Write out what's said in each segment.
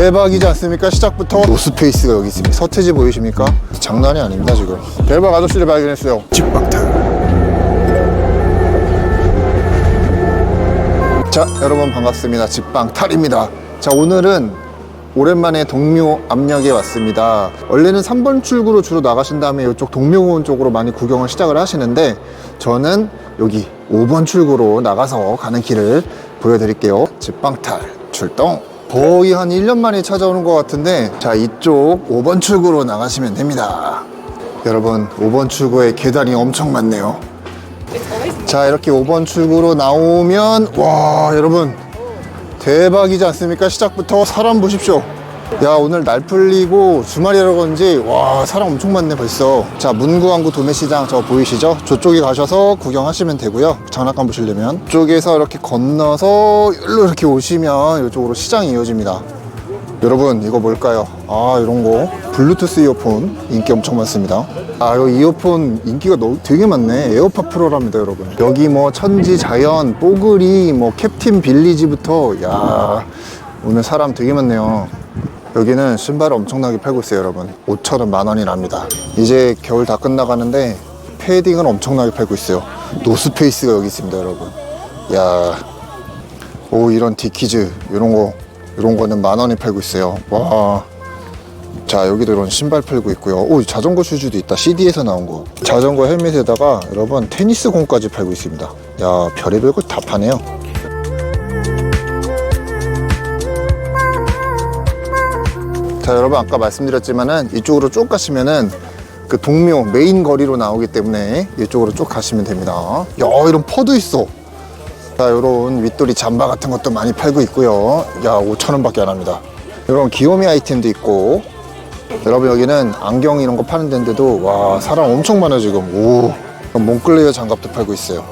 대박이지 않습니까? 시작부터 노스페이스가 여기 있습니다. 서태지 보이십니까? 장난이 아닙니다 지금. 대박 아저씨를 발견했어요. 집방탈. 자 여러분 반갑습니다. 집방탈입니다. 자 오늘은 오랜만에 동묘 압력에 왔습니다. 원래는 3번 출구로 주로 나가신 다음에 이쪽 동묘원 쪽으로 많이 구경을 시작을 하시는데 저는 여기 5번 출구로 나가서 가는 길을 보여드릴게요. 집방탈 출동. 거의 한 1년 만에 찾아오는 것 같은데 자 이쪽 5번 출구로 나가시면 됩니다. 여러분 5번 출구에 계단이 엄청 많네요. 자 이렇게 5번 출구로 나오면 와 여러분 대박이지 않습니까? 시작부터 사람 보십시오. 야 오늘 날 풀리고 주말이라 그런지 와 사람 엄청 많네 벌써. 자 문구항구 도매시장 저 보이시죠? 저쪽에 가셔서 구경하시면 되고요. 장난감 보시려면. 이쪽에서 이렇게 건너서 일로 이렇게 오시면 이쪽으로 시장이 이어집니다. 여러분 이거 뭘까요? 아 이런 거. 블루투스 이어폰. 인기 엄청 많습니다. 아 이거 이어폰 인기가 너무 되게 많네. 에어팟 프로랍니다 여러분. 여기 뭐 천지 자연 뽀글이 뭐 캡틴 빌리지부터 야 오늘 사람 되게 많네요 여기는 신발을 엄청나게 팔고 있어요 여러분 5천원 만원이랍니다 이제 겨울 다 끝나가는데 패딩을 엄청나게 팔고 있어요 노스페이스가 여기 있습니다 여러분 야오 이런 디키즈 이런 거 이런 거는 만 원에 팔고 있어요. 와. 자 여기도 이런 신발 팔고 있고요. 오 자전거 슈즈도 있다. CD에서 나온 거. 자전거 헬멧에다가 여러분 테니스 공까지 팔고 있습니다. 야 별의별 거 다 파네요. 자 여러분 아까 말씀드렸지만은 이쪽으로 쭉 가시면은 그 동묘 메인 거리로 나오기 때문에 이쪽으로 쭉 가시면 됩니다. 야 이런 퍼도 있어. 자, 요런 윗돌이 잠바 같은 것도 많이 팔고 있고요. 야, 5,000원밖에 안 합니다. 요런 귀요미 아이템도 있고. 여러분, 여기는 안경 이런 거 파는 데인데도, 와, 사람 엄청 많아, 지금. 오. 몽클레어 장갑도 팔고 있어요.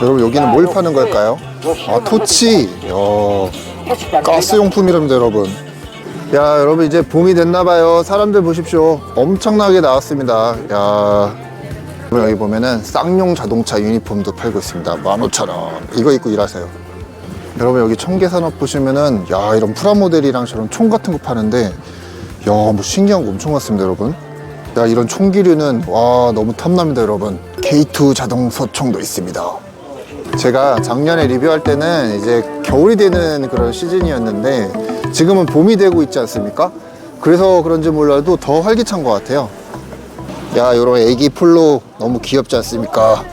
여러분, 여기는 뭘 파는 걸까요? 아, 토치. 야, 가스용품이랍니다, 여러분. 야, 여러분, 이제 봄이 됐나봐요. 사람들 보십시오. 엄청나게 나왔습니다. 야. 여기 보면은 쌍용 자동차 유니폼도 팔고 있습니다. 15,000원. 이거 입고 일하세요. 여러분 여기 청계산업 보시면은 야 이런 프라모델이랑 저런 총 같은 거 파는데 야뭐 신기한 거 엄청 많습니다 여러분. 야 이런 총기류는 와 너무 탐납니다 여러분. K2 자동 소총도 있습니다. 제가 작년에 리뷰할 때는 이제 겨울이 되는 그런 시즌이었는데 지금은 봄이 되고 있지 않습니까? 그래서 그런지 몰라도 더 활기찬 것 같아요. 야, 요런 애기 폴로 너무 귀엽지 않습니까?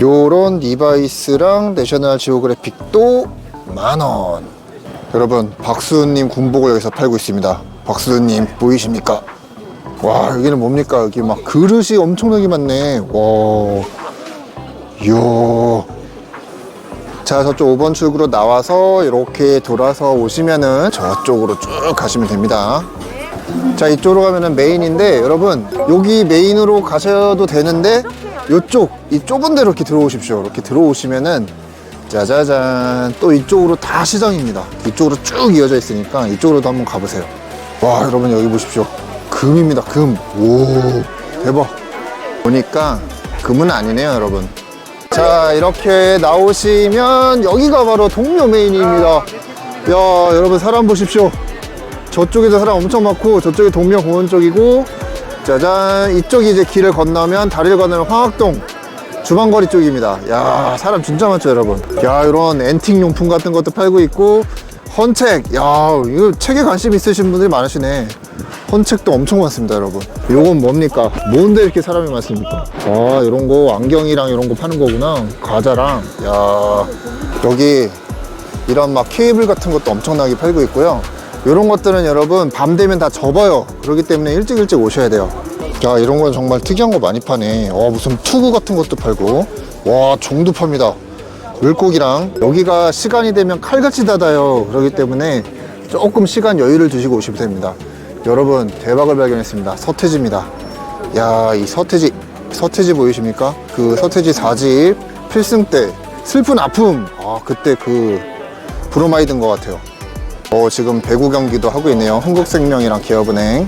요런 리바이스랑 내셔널 지오그래픽도 만원. 여러분, 박수님 군복을 여기서 팔고 있습니다. 박수님, 보이십니까? 와, 여기는 뭡니까? 여기 막 그릇이 엄청나게 많네. 와, 이야. 자, 저쪽 5번 출구로 나와서 이렇게 돌아서 오시면은 저쪽으로 쭉 가시면 됩니다. 자 이쪽으로 가면은 메인인데 여러분 여기 메인으로 가셔도 되는데 이쪽 이 좁은 데로 이렇게 들어오십시오. 이렇게 들어오시면은 짜자잔 또 이쪽으로 다 시장입니다. 이쪽으로 쭉 이어져 있으니까 이쪽으로도 한번 가보세요. 와 여러분 여기 보십시오. 금입니다 금오 대박. 보니까 금은 아니네요 여러분 자 이렇게 나오시면 여기가 바로 동묘 메인입니다. 야 여러분 사람 보십시오. 저쪽에도 사람 엄청 많고 저쪽이 동묘 공원 쪽이고 짜잔. 이쪽이 이제 길을 건너면 다리를 건너면 황학동 주방거리 쪽입니다. 야 사람 진짜 많죠 여러분. 야 이런 앤틱 용품 같은 것도 팔고 있고 헌책. 야 이거 책에 관심 있으신 분들이 많으시네 헌책도 엄청 많습니다 여러분. 요건 뭡니까? 뭔데 이렇게 사람이 많습니까? 아 이런 거 안경이랑 이런 거 파는 거구나. 과자랑. 야 여기 이런 막 케이블 같은 것도 엄청나게 팔고 있고요. 이런 것들은 여러분 밤 되면 다 접어요. 그렇기 때문에 일찍 일찍 오셔야 돼요. 자 이런 건 정말 특이한 거 많이 파네. 와 무슨 투구 같은 것도 팔고. 와 종도 팝니다. 물고기랑. 여기가 시간이 되면 칼같이 닫아요. 그렇기 때문에 조금 시간 여유를 두시고 오시면 됩니다 여러분 대박을 발견했습니다 서태지입니다 야 이 서태지 서태지 보이십니까 그 서태지 4집 필승 때 슬픈 아픔 아 그때 그 브로마이드인 것 같아요 어, 지금 배구 경기도 하고 있네요. 한국생명이랑 기업은행.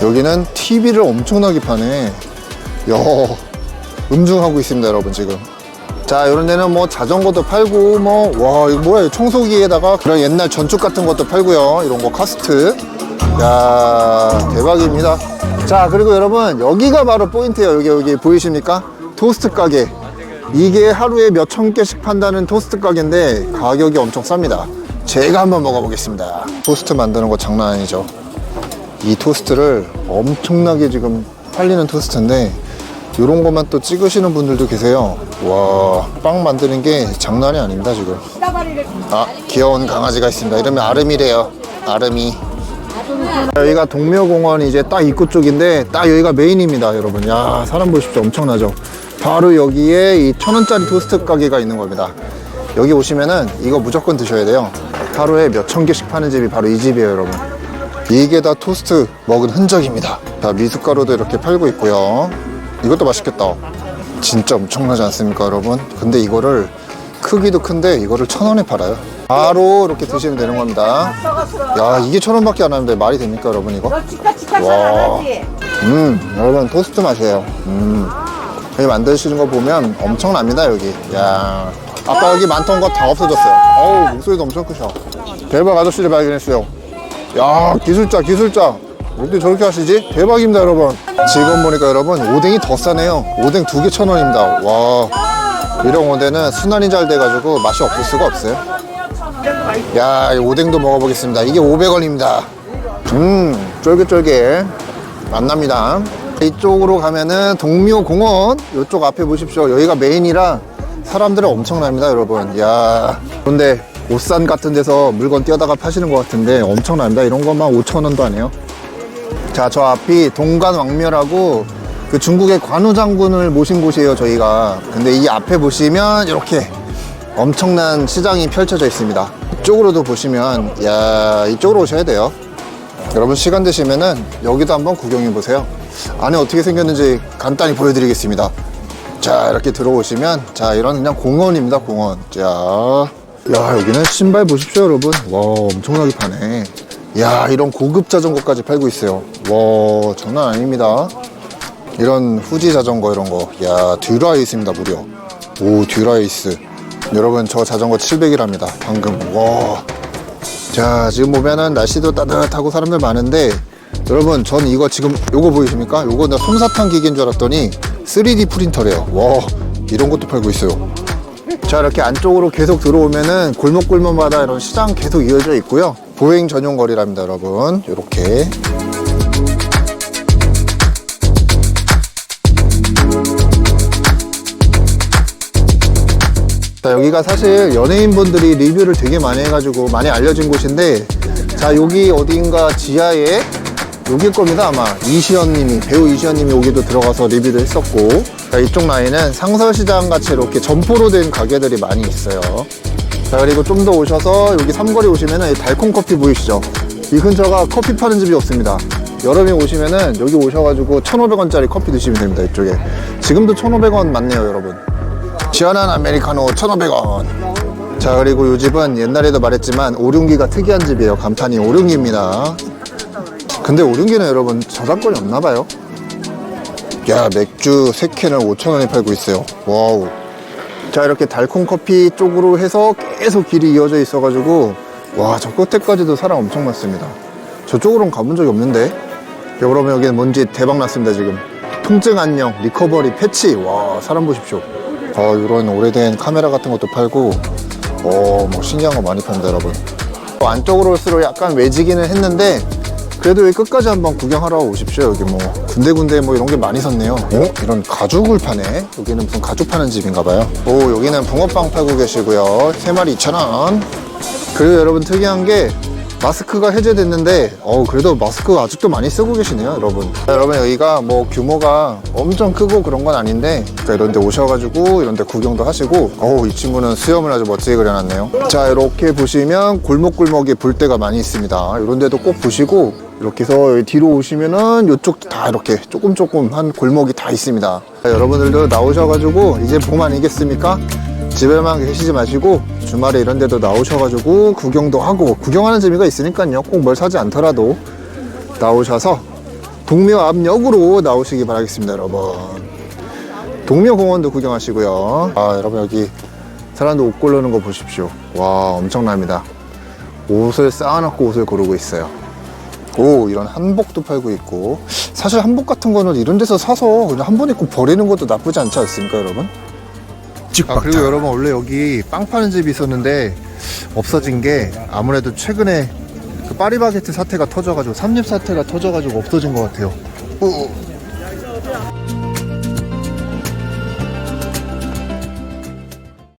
여기는 TV를 엄청나게 파네. 야, 음중하고 있습니다, 여러분, 지금. 자, 이런 데는 뭐 자전거도 팔고, 뭐, 와, 이거 뭐야, 청소기에다가 그런 옛날 전축 같은 것도 팔고요. 이런 거 카스트. 야 대박입니다. 자, 그리고 여러분, 여기가 바로 포인트예요. 여기, 여기 보이십니까? 토스트 가게. 이게 하루에 몇 천 개씩 판다는 토스트 가게인데 가격이 엄청 쌉니다. 제가 한번 먹어보겠습니다. 토스트 만드는 거 장난 아니죠. 이 토스트를 엄청나게 지금 팔리는 토스트인데 이런 것만 또 찍으시는 분들도 계세요. 와, 빵 만드는 게 장난이 아닙니다, 지금. 아, 귀여운 강아지가 있습니다. 이름이 아름이래요. 아름이. 여기가 동묘공원 이제 딱 입구 쪽인데 딱 여기가 메인입니다, 여러분. 야, 사람 보십시오. 엄청나죠? 바로 여기에 이 천 원짜리 토스트 가게가 있는 겁니다. 여기 오시면은 이거 무조건 드셔야 돼요. 하루에 몇 천 개씩 파는 집이 바로 이 집이에요, 여러분. 이게 다 토스트 먹은 흔적입니다. 자, 미숫가루도 이렇게 팔고 있고요. 이것도 맛있겠다. 진짜 엄청나지 않습니까, 여러분? 근데 이거를 크기도 큰데 이거를 천 원에 팔아요. 바로 이렇게 드시면 되는 겁니다. 야, 이게 천 원밖에 안 하는데 말이 됩니까, 여러분 이거? 너 치카 치카 와. 잘안 하지? 음, 여러분 토스트 맛이에요. 음. 여기 만드시는 거 보면 엄청납니다, 여기. 야. 아까 여기 많던 거 다 없어졌어요. 어우, 목소리도 엄청 크셔. 대박 아저씨를 발견했어요. 야, 기술자, 기술자. 어떻게 저렇게 하시지? 대박입니다, 여러분. 지금 보니까 여러분, 오뎅이 더 싸네요. 오뎅 두 개 천 원입니다. 와. 이런 오뎅은 순환이 잘 돼가지고 맛이 없을 수가 없어요. 야, 이 오뎅도 먹어보겠습니다. 이게 500원입니다. 음, 쫄깃쫄깃. 만납니다. 이쪽으로 가면은 동묘공원 이쪽 앞에 보십시오. 여기가 메인이라 사람들은 엄청납니다, 여러분. 야 그런데 옷산 같은 데서 물건 띄어다가 파시는 것 같은데 엄청납니다. 이런 것만 5천 원도 안 해요. 자, 저 앞이 동관왕묘라고 그 중국의 관우 장군을 모신 곳이에요, 저희가. 근데 이 앞에 보시면 이렇게 엄청난 시장이 펼쳐져 있습니다. 이쪽으로도 보시면, 야, 이쪽으로 오셔야 돼요. 여러분 시간 되시면은 여기도 한번 구경해 보세요. 안에 어떻게 생겼는지 간단히 보여드리겠습니다. 자 이렇게 들어오시면 자 이런 그냥 공원입니다 공원. 자, 야 여기는 신발 보십시오 여러분. 와 엄청나게 파네. 야 이런 고급 자전거까지 팔고 있어요. 와 장난 아닙니다. 이런 후지 자전거 이런 거. 야 듀라이스입니다 무려. 오 듀라이스. 여러분 저 자전거 700이랍니다. 방금 와. 자 지금 보면은 날씨도 따뜻하고 사람들 많은데 여러분 전 이거 지금 요거 보이십니까? 요거 나 솜사탕 기계인 줄 알았더니 3D 프린터래요 와 이런 것도 팔고 있어요 자 이렇게 안쪽으로 계속 들어오면은 골목골목마다 이런 시장 계속 이어져 있고요 보행 전용 거리랍니다 여러분 이렇게 자 여기가 사실 연예인분들이 리뷰를 되게 많이 해가지고 많이 알려진 곳인데 자 여기 어딘가 지하에 여길 겁니다 아마. 이시연님이 배우 이시연님이 여기도 들어가서 리뷰를 했었고 자, 이쪽 라인은 상설시장 같이 이렇게 점포로 된 가게들이 많이 있어요. 자 그리고 좀 더 오셔서 여기 삼거리 오시면은 이 달콤 커피 보이시죠? 이 근처가 커피 파는 집이 없습니다. 여름에 오시면은 여기 오셔가지고 1,500원짜리 커피 드시면 됩니다 이쪽에. 지금도 1,500원 맞네요 여러분 시원한 아메리카노 1,500원. 자, 그리고 이 집은 옛날에도 말했지만 오륜기가 특이한 집이에요. 감탄이 오륜기입니다. 근데 오륜기는 여러분 저작권이 없나 봐요. 야, 맥주 3캔을 5,000원에 팔고 있어요. 와우. 자, 이렇게 달콤 커피 쪽으로 해서 계속 길이 이어져 있어 가지고 와, 저 끝에까지도 사람 엄청 많습니다. 저쪽으로는 가본 적이 없는데. 여러분 여기는 뭔지 대박 났습니다, 지금. 통증 안녕, 리커버리, 패치. 와, 사람 보십시오. 어, 이런 오래된 카메라 같은 것도 팔고, 어, 뭐 신기한 거 많이 팝니다, 여러분. 어, 안쪽으로 올수록 약간 외지기는 했는데, 그래도 여기 끝까지 한번 구경하러 오십시오. 여기 뭐, 군데군데 뭐 이런 게 많이 섰네요. 어? 이런 가죽을 파네? 여기는 무슨 가죽 파는 집인가 봐요. 오, 여기는 붕어빵 팔고 계시고요. 3마리 2,000원. 그리고 여러분 특이한 게, 마스크가 해제됐는데 어 그래도 마스크 아직도 많이 쓰고 계시네요 여러분. 자, 여러분 여기가 뭐 규모가 엄청 크고 그런 건 아닌데 그러니까 이런 데 오셔가지고 이런 데 구경도 하시고 어이 친구는 수염을 아주 멋지게 그려놨네요. 자 이렇게 보시면 골목골목에 볼 때가 많이 있습니다. 이런 데도 꼭 보시고 이렇게 해서 뒤로 오시면은 이쪽도 다 이렇게 조금 조금 한 골목이 다 있습니다. 자, 여러분들도 나오셔가지고 이제 봄 아니겠습니까 집에만 계시지 마시고 주말에 이런 데도 나오셔가지고 구경도 하고 구경하는 재미가 있으니까요 꼭 뭘 사지 않더라도 나오셔서 동묘 앞역으로 나오시기 바라겠습니다 여러분 동묘공원도 구경하시고요. 아, 여러분 여기 사람들 옷 고르는 거 보십시오. 와, 엄청납니다. 옷을 쌓아놓고 옷을 고르고 있어요. 오, 이런 한복도 팔고 있고. 사실 한복 같은 거는 이런 데서 사서 그냥 한 번 입고 버리는 것도 나쁘지 않지 않습니까, 여러분? 아, 그리고 여러분, 원래 여기 빵 파는 집이 있었는데 없어진 게 아무래도 최근에 그 파리바게트 사태가 터져가지고 삼립 사태가 터져가지고 없어진 것 같아요. 오,